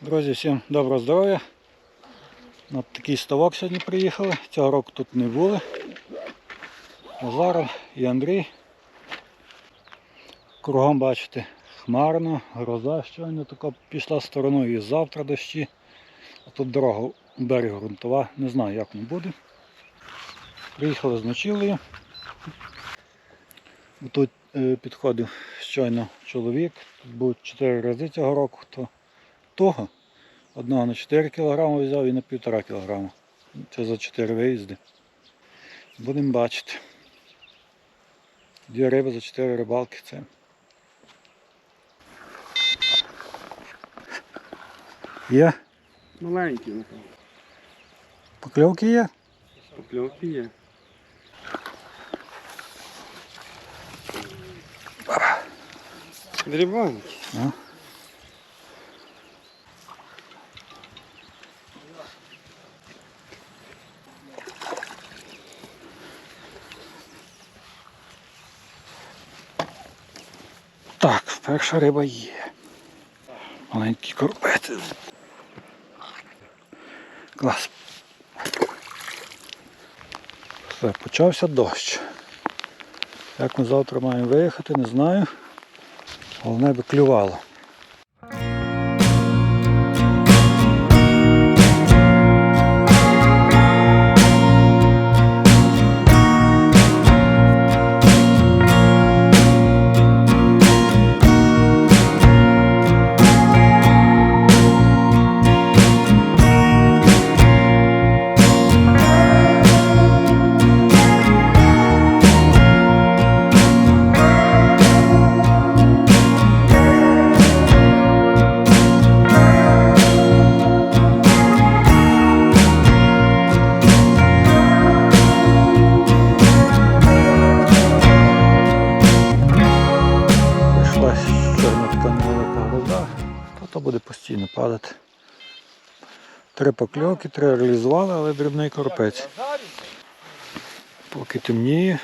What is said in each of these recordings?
Друзі, всім доброго здоров'я. На такий ставок сьогодні приїхали. Цього року тут не були. Назар і Андрій. Кругом бачите, хмарно, гроза щойно така пішла стороною і завтра дощі. А тут дорога берег ґрунтова, не знаю як воно буде. Приїхали з ночівлею. Тут е, підходив щойно чоловік. Тут був 4 рази цього року, то того. Одного на 4 кг взяв і на 1,5 кг. Це за 4 виїзди. Будемо бачити. Дві риби за 4 рибалки це. Є? Маленький, напевно. Покльовки є? Покльовки є. Дрібанки. Так, перша риба є. Маленький корпець. Клас. Все, почався дощ. Як ми завтра маємо виїхати, не знаю. Головне би клювало. Три покльовки, три реалізували, але дрібний коропець. Поки темніє,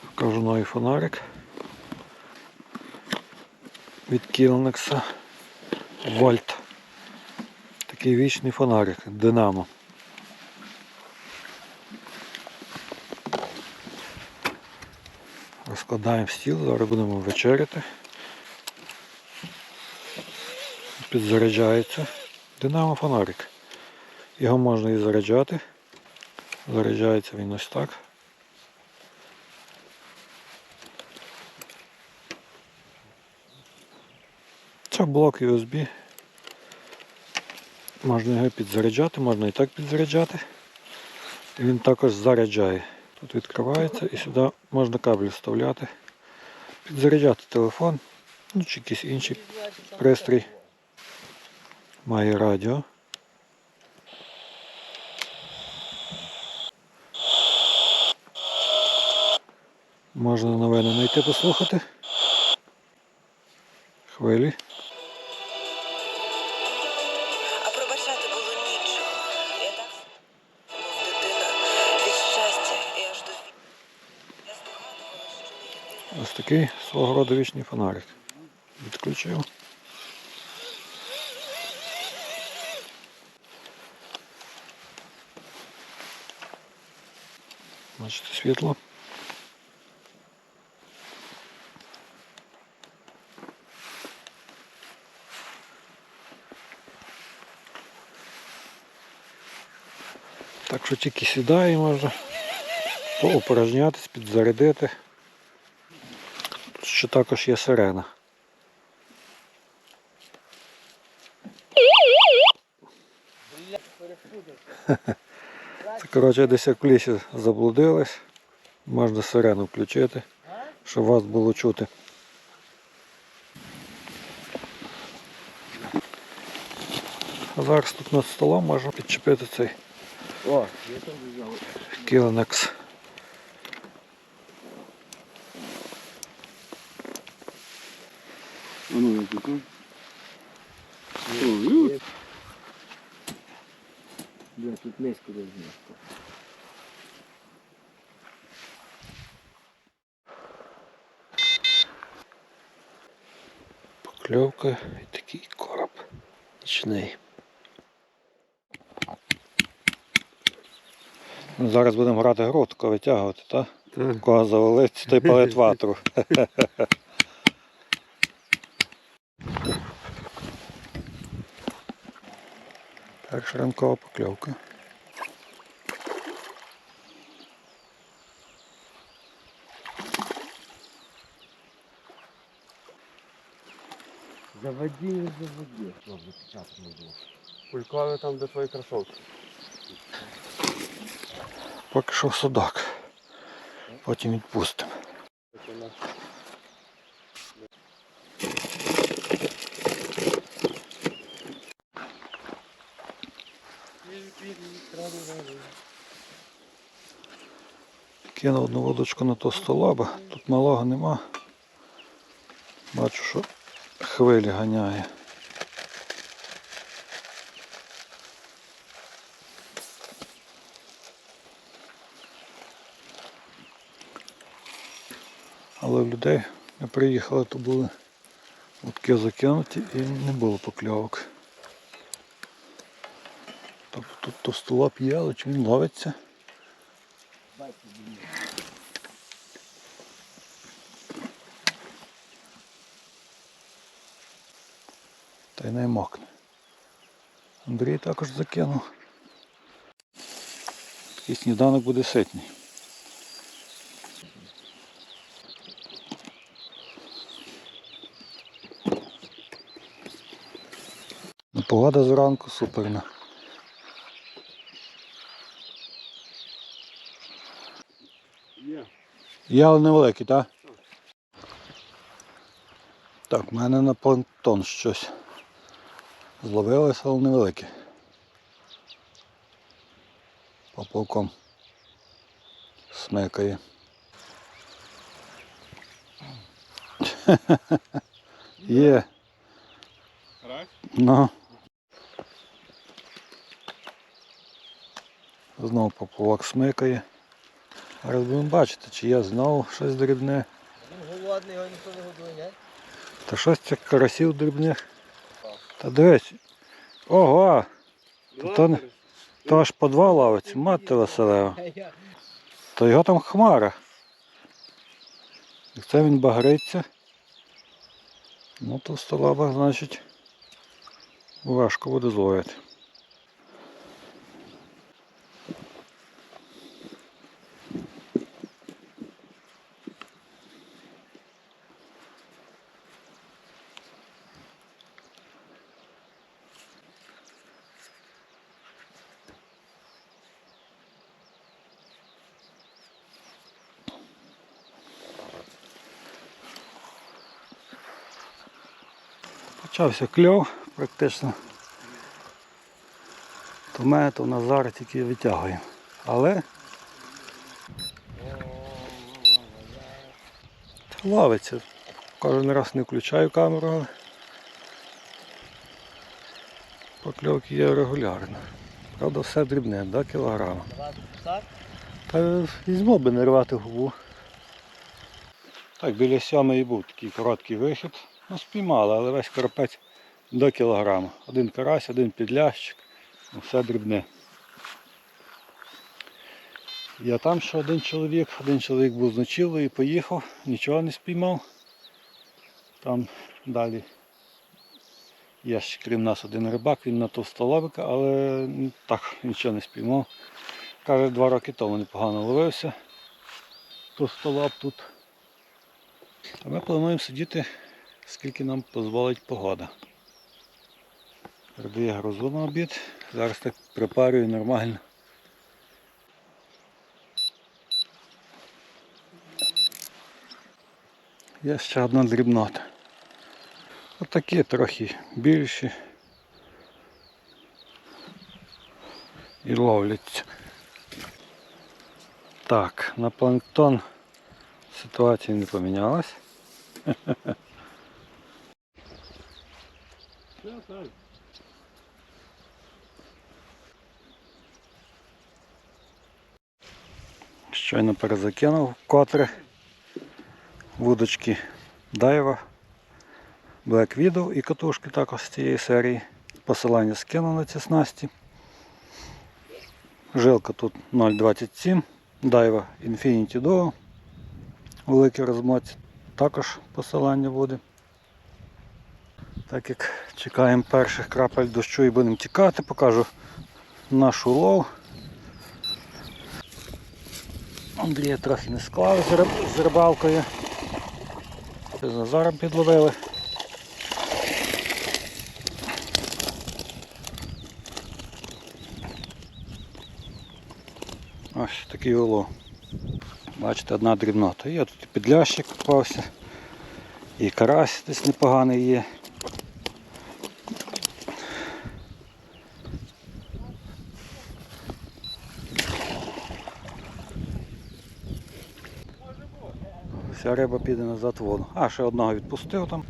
покажу новий фонарик від Кілнекса Вольт. Такий вічний фонарик, Динамо. Розкладаємо стіл, зараз будемо вечеряти. Підзаряджається. Динамо фонарик. Його можна і заряджати. Заряджається він ось так. Це блок USB. Можна його підзаряджати, можна і так підзаряджати. І він також заряджає. Тут відкривається і сюди можна кабель вставляти, підзаряджати телефон, ну чи якийсь інший пристрій. Має радіо. Можна новини знайти послухати. Хвилі. А пробачати було нічого. Я так дитина від щастя і аж до Я здогадувала, що не єдина. Ось такий свого роду вічний фонарик. Відключив. Бачите світло. Так що тільки сідає можна поупорожнятись, підзарядити. Тут ще також є сирена. Це коротше десь як в лісі заблудились. Можна сирену включити, щоб вас було чути. А зараз тут над столом можна підчепити цей кіленекс. А ну, я тут. О, ю. Бля, тут низько десь. Покльовка і такий короб. Ну, Зараз будемо грати гру, тако витягувати, так? Так. Кого завалить, той палить ватру. Перша ранкова покльовка. Заводи, не заводи. Спочатку не було. Пулькове там, де твої кросовки. Поки що судак. Потім відпустимо. Кинув одну водочку на то столаба. Тут малого нема. Бачу, що хвилі ганяє. Але людей не приїхали, то були утки закинуті і не було покльовок. Тобто тут товстолоб є, але чи він ловиться? Та не мокне. Андрій також закинув. Такий сніданок буде ситний. Ну, Погода зранку суперна. Є. Але невеликий, так? Так, в мене на планктон щось. Зловилося, але невелике. Поплавком смикає. Є. Ну. Знову поплавок смикає. Зараз будемо бачити, чи є знову щось дрібне. Він голодний, його ніхто не годує, ні? Та щось цих карасів дрібних. Та дивись. Ого! Та то, не- то аж по два лавиці, мати Василева. То його там хмара. Як це він багриться. Ну то столаба, значить, важко буде зловити. Почався кльов практично. То мене, то Назар тільки витягуємо. Але ловиться. Кожен раз не включаю камеру, але покльовки є регулярно. Правда, все дрібне, до кілограма. Та візьму би не рвати губу. Так, біля сьомої був такий короткий вихід. Ну, спіймали, але весь карпець до кілограма. Один карась, один підлящик, ну, все дрібне. Я там ще один чоловік, один чоловік був з ночівлею поїхав, нічого не спіймав. Там далі є ще крім нас один рибак, він на товстолобика, але так нічого не спіймав. Каже, два роки тому непогано ловився. Товстолоб тут. А ми плануємо сидіти, скільки нам дозволить погода. Передає грозу на обід. Зараз так припарюю нормально. Є ще одна дрібнота. Отакі трохи більші. І ловляться. Так, на планктон ситуація не помінялась. Все, так. Щойно перезакинув котре вудочки Дайва, Black Widow і катушки також з цієї серії. посилання скину на ці снасті. Жилка тут 0,27, Daiwa Infinity Duo. Великий розмотці. Також посилання буде. Так як чекаємо перших крапель дощу і будемо тікати, покажу наш улов. Андрія трохи не склали з риб- з рибалкою. З Назаром підловили. Ось такий улов. Бачите, одна дрібнота. Є тут і підлящик попався, і карась десь непоганий є. Вся риба піде назад в воду. А, ще одного відпустив там.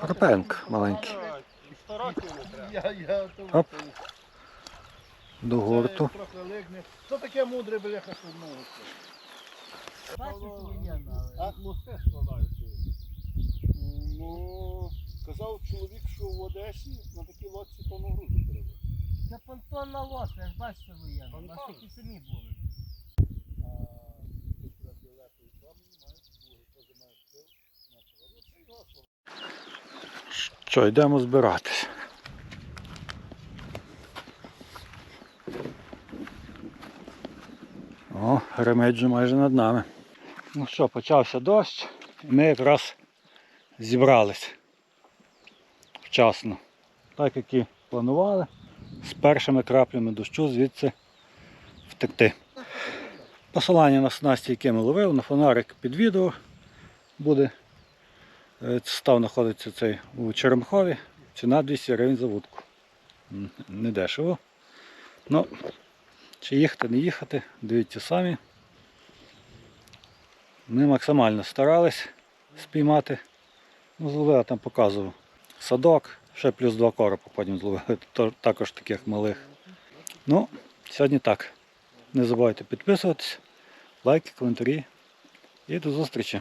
Карпенк маленький. Оп. До гурту. Що таке мудре бляха судного? А ну казав чоловік, що в Одесі на такій лодці. Лодка, я ж бачите воєнна. У нас такі самі були. Ну. Що, йдемо збиратись. О, ремеджі майже над нами. Ну що, почався дощ, і ми якраз зібрались вчасно. Так як і планували, з першими краплями дощу звідси втекти. Посилання на снасті, яке ми ловив, на фонарик під відео буде. Е, Став знаходиться цей у Черемхові. Ціна 200 гривень за вудку. Не. Ну, чи їхати, не їхати, дивіться самі. Ми максимально старались спіймати. Ну, зловили, там показував садок, ще плюс два коропа потім зловили, також таких малих. Ну, сьогодні так. Не забувайте підписуватись, лайки, коментарі і до зустрічі.